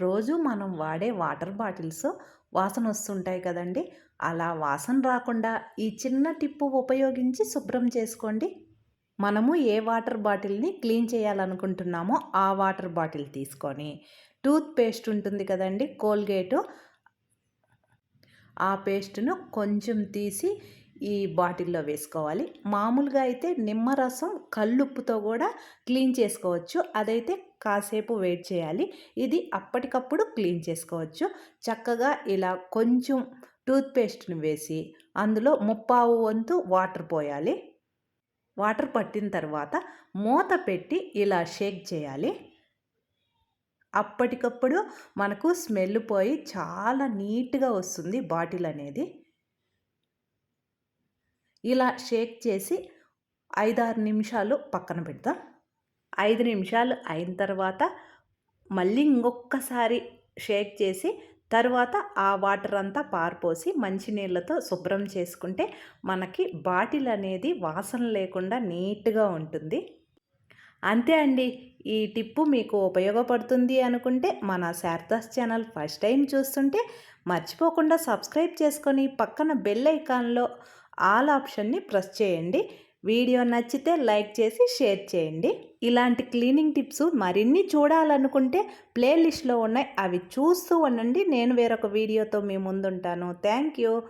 రోజు మనం వాడే వాటర్ బాటిల్స్ వాసన వస్తుంటాయి కదండి. అలా వాసన రాకుండా ఈ చిన్న టిప్పు ఉపయోగించి శుభ్రం చేసుకోండి. మనము ఏ వాటర్ బాటిల్ని క్లీన్ చేయాలనుకుంటున్నామో ఆ వాటర్ బాటిల్ తీసుకొని టూత్ పేస్ట్ ఉంటుంది కదండి కోల్గేటు. ఆ పేస్ట్ను కొంచెం తీసి ఈ బాటిల్లో వేసుకోవాలి. మామూలుగా అయితే నిమ్మరసం కల్లుప్పుతో కూడా క్లీన్ చేసుకోవచ్చు. అదైతే కాసేపు వెయిట్ చేయాలి. ఇది అప్పటికప్పుడు క్లీన్ చేసుకోవచ్చు. చక్కగా ఇలా కొంచెం టూత్పేస్ట్ని వేసి అందులో ముప్పావు వంతు వాటర్ పోయాలి. వాటర్ పట్టిన తర్వాత మూత పెట్టి ఇలా షేక్ చేయాలి. అప్పటికప్పుడు మనకు స్మెల్ పోయి చాలా నీట్గా వస్తుంది బాటిల్ అనేది. ఇలా షేక్ చేసి ఐదారు నిమిషాలు పక్కన పెడతాం. ఐదు నిమిషాలు అయిన తర్వాత మళ్ళీ ఇంకొకసారి షేక్ చేసి తర్వాత ఆ వాటర్ అంతా పారిపోసి మంచినీళ్ళతో శుభ్రం చేసుకుంటే మనకి బాటిల్ అనేది వాసన లేకుండా నీట్గా ఉంటుంది. అంతే అండి. ఈ టిప్పు మీకు ఉపయోగపడుతుంది అనుకుంటే మన శారదాస్ ఛానల్ ఫస్ట్ టైం చూస్తుంటే మర్చిపోకుండా సబ్స్క్రైబ్ చేసుకొని పక్కన బెల్ ఐకాన్లో ఆల్ ఆప్షన్ని ప్రెస్ చేయండి. వీడియో నచ్చితే లైక్ చేసి షేర్ చేయండి. ఇలాంటి క్లీనింగ్ టిప్స్ మరిన్ని చూడాలనుకుంటే ప్లేలిస్ట్లో ఉన్నాయి. అవి చూస్తూ ఉండండి. నేను వేరొక వీడియోతో మీ ముందుంటాను. Thank you.